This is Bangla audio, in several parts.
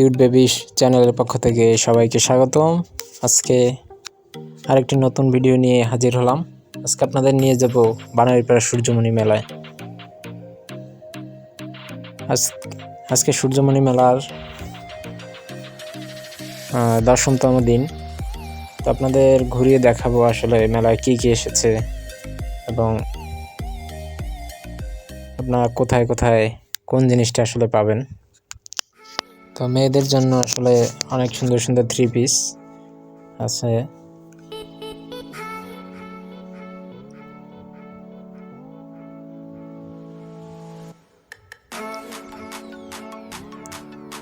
কিউট বেবিস চ্যানেলের পক্ষ থেকে সবাইকে স্বাগতম। আজকে আরেকটি নতুন ভিডিও নিয়ে হাজির হলাম। আজকে আপনাদের নিয়ে যাব বানারীপাড়া সূর্যমণি মেলায়। আজ, আজকে সূর্যমণি মেলার দশমতম দিন। তো আপনাদের ঘুরিয়ে দেখাবো আসলে মেলায় কি, কী এসেছে এবং আপনারা কোথায় কোথায় কোন জিনিসটা আসলে পাবেন। তো মেয়েদের জন্য আসলে অনেক সুন্দর সুন্দর থ্রি পিস আছে।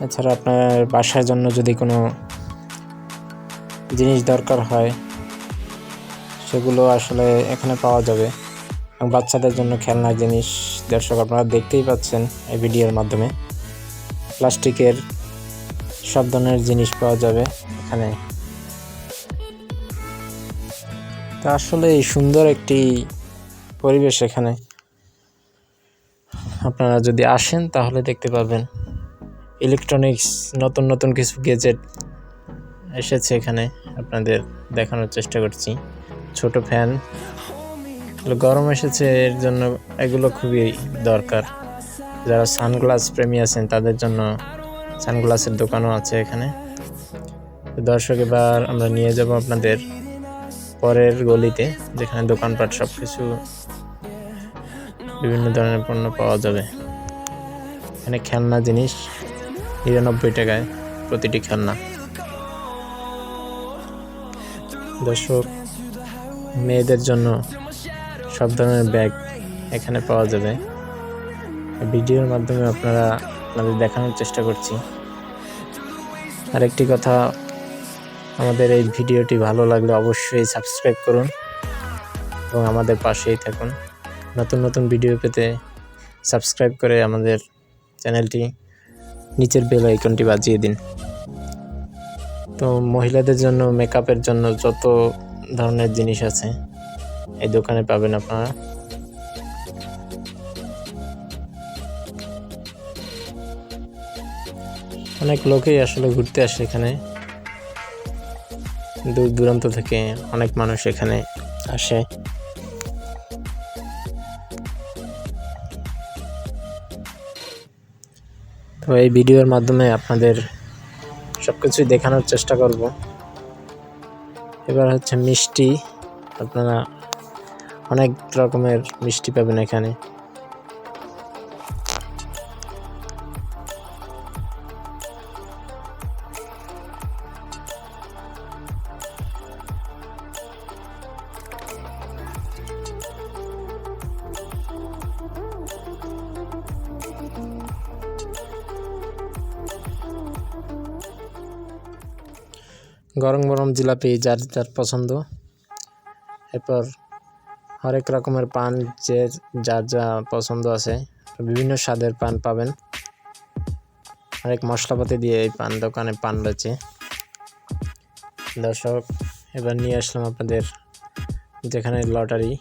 এছাড়া আপনার বাসার জন্য যদি কোনো জিনিস দরকার হয়, সেগুলো আসলে এখানে পাওয়া যাবে। এবং বাচ্চাদের জন্য খেলনার জিনিস দর্শক আপনারা দেখতেই পাচ্ছেন এই ভিডিওর মাধ্যমে। প্লাস্টিকের সব ধরনের জিনিস পাওয়া যাবে এখানে। তা আসলে সুন্দর একটি পরিবেশ এখানে। আপনারা যদি আসেন তাহলে দেখতে পারবেন। ইলেকট্রনিক্স, নতুন নতুন কিছু গেজেট এসেছে এখানে আপনাদের দেখানোর চেষ্টা করছি। ছোট ফ্যান। গরম এসেছে, এর জন্য এগুলো খুবই দরকার। যারা সানগ্লাস প্রেমী আছেন তাদের জন্য সানগ্লাসের দোকানও আছে এখানে। দর্শক, এবার আমরা নিয়ে যাব আপনাদের পরের গলিতে, যেখানে দোকানপাট সব কিছু বিভিন্ন ধরনের পণ্য পাওয়া যাবে। এখানে খেলনা জিনিস, নিরানব্বই টাকায় প্রতিটি খেলনা। দর্শক, মেয়েদের জন্য সব ধরনের ব্যাগ এখানে পাওয়া যাবে। ভিডিওর মাধ্যমে আপনারা আপনাদের দেখানোর চেষ্টা করছি। আরেকটি কথা, আমাদের এই ভিডিওটি ভালো লাগলে অবশ্যই সাবস্ক্রাইব করুন এবং আমাদের পাশেই থাকুন। নতুন নতুন ভিডিও পেতে সাবস্ক্রাইব করে আমাদের চ্যানেলটি নিচের বেল আইকনটি বাজিয়ে দিন। তো মহিলাদের জন্য মেকআপের জন্য যত ধরনের জিনিস আছে, এই দোকানে পাবেন আপনারা। অনেক লোকেই আসলে ঘুরতে আসে এখানে। দূর দূরান্ত থেকে অনেক মানুষ এখানে আসে। তো এই ভিডিওর মাধ্যমে আপনাদের সব কিছুই দেখানোর চেষ্টা করব। এবার হচ্ছে মিষ্টি। আপনারা অনেক রকমের মিষ্টি পাবেন এখানে। গরম গরম জিলাপি যার যার পছন্দ। এরপর হরেক রকমের পান যে যার যা পছন্দ আছে, বিভিন্ন স্বাদের পান পাবেন। অনেক মশলাপাতি দিয়ে এই পান দোকানে পান রয়েছে। দর্শক, এবার নিয়ে আসলাম আপনাদের যেখানে লটারি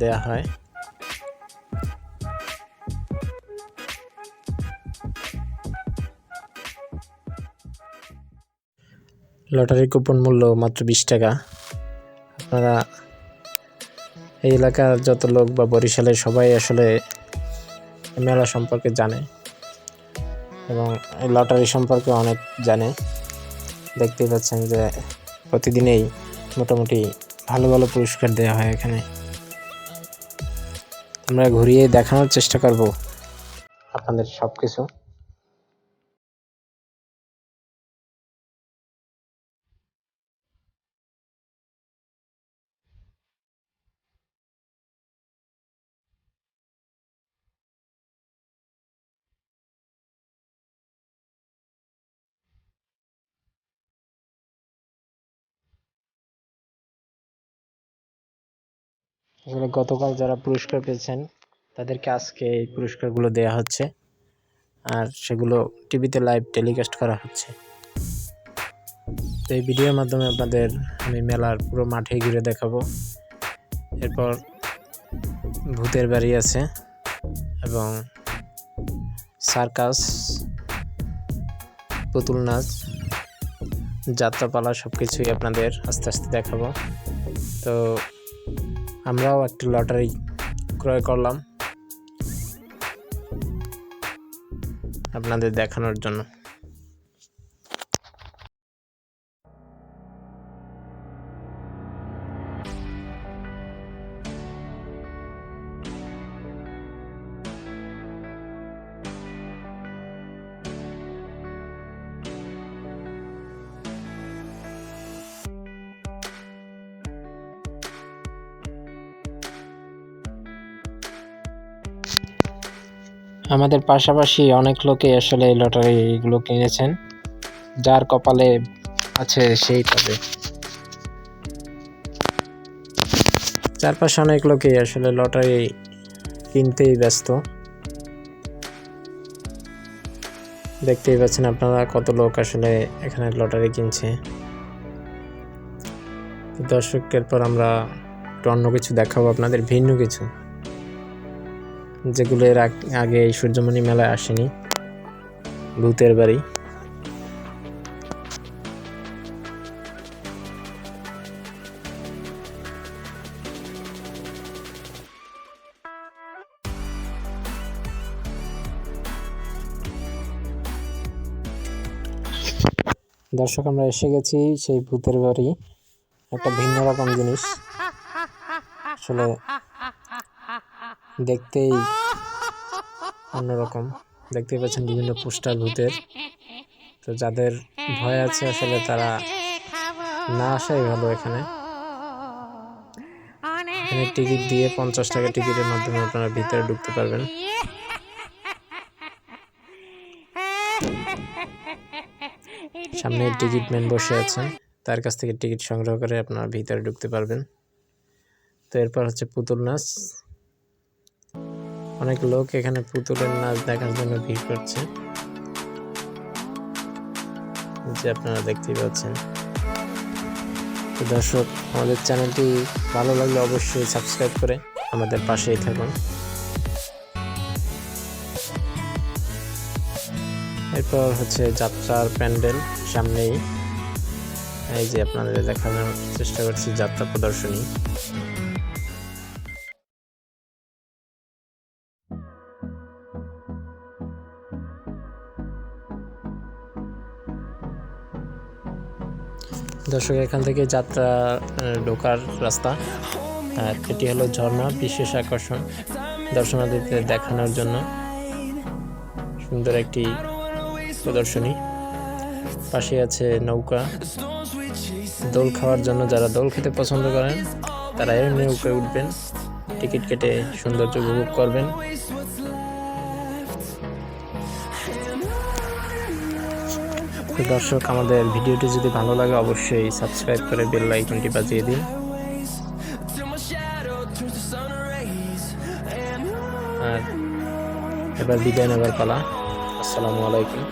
দেয়া হয়। লটারির কুপন মূল্য মাত্র বিশ টাকা। আপনারা এই এলাকার যত লোক বা বরিশালের সবাই আসলে মেলা সম্পর্কে জানে এবং লটারি সম্পর্কে অনেক জানে। দেখতে পাচ্ছেন যে প্রতিদিনেই মোটামুটি ভালো ভালো পুরস্কার দেওয়া হয় এখানে। আমরা ঘুরিয়ে দেখানোর চেষ্টা করব আপনাদের সব কিছু আসলে গতকাল যারা পুরস্কার পেয়েছেন, তাদেরকে আজকে এই পুরস্কারগুলো দেওয়া হচ্ছে। আর সেগুলো টিভিতে লাইভ টেলিকাস্ট করা হচ্ছে। তো এই ভিডিওর মাধ্যমে আপনাদের আমি মেলার পুরো মাঠে ঘুরে দেখাবো। এরপর ভূতের বাড়ি আছে এবং সার্কাস, পুতুল নাচ, যাত্রাপালা সব কিছুই আপনাদের আস্তে আস্তে দেখাবো। তো আমরাও একটি লটারি ক্রয় করলাম। আপনাদের দেখানোর জন্য। আমাদের পাশাপাশি অনেক লোকে আসলে এই লটারিগুলো কিনেছেন, যার কপালে আছে সেই পাবে চারপাশে অনেক লোকেই আসলে লটারি কিনতেই ব্যস্ত। দেখতেই পাচ্ছেন আপনারা কত লোক আসলে এখানে লটারি কিনছে। দর্শকের পর আমরা একটু অন্য কিছু দেখাবো, আপনাদের ভিন্ন কিছু। যেগুলো এর আগে এই সূর্যমণি মেলায় আসেনি। ভূতের বাড়ি। দর্শক, আমরা এসে গেছি সেই ভূতের বাড়ি। একটা ভিন্ন রকম জিনিস। আসলে দেখতেই অন্যরকম। দেখতেই পাচ্ছেন বিভিন্ন পোস্টার ভূতের। তো যাদের ভয় আছে আসলে তারা না আসাই ভালো এখানে। এখানে টিকিট দিয়ে পঞ্চাশ টাকা টিকিটের মাধ্যমে আপনারা ভিতরে ঢুকতে পারবেন। সামনে টিকিট ম্যান বসে আছেন। তার কাছ থেকে টিকিট সংগ্রহ করে আপনারা ভিতরে ঢুকতে পারবেন। তো এরপর হচ্ছে পুতুল নাচ। অনেক লোক এখানে পুতুলের নাচ দেখার জন্য ভিড় করছে। যে আপনারা দেখতেই পাচ্ছেন। তো দর্শক, আমাদের চ্যানেলটি ভালো লাগলে অবশ্যই সাবস্ক্রাইব করে আমাদের পাশেই থাকুন। এরপর হচ্ছে যাত্রার প্যান্ডেল সামনেই। এই যে আপনাদের দেখানোর চেষ্টা করছি যাত্রা প্রদর্শনী। দর্শক, এখান থেকে যাত্রা ঢোকার রাস্তা। আর এটি হলো ঝর্ণা, বিশেষ আকর্ষণ দর্শনার্থীদের দেখানোর জন্য। সুন্দর একটি প্রদর্শনী। পাশে আছে নৌকা। দোল খাওয়ার জন্য যারা দোল খেতে পছন্দ করেন, তারা এই নৌকায় উঠবেন। টিকিট কেটে সৌন্দর্য উপভোগ করবেন। তো দর্শক, আমাদের ভিডিওটি যদি ভালো লাগে, অবশ্যই সাবস্ক্রাইব করে বেল আইকনটি বাজিয়ে দিন। আর এবার বিদায় নেবার পালা। আসসালামু আলাইকুম।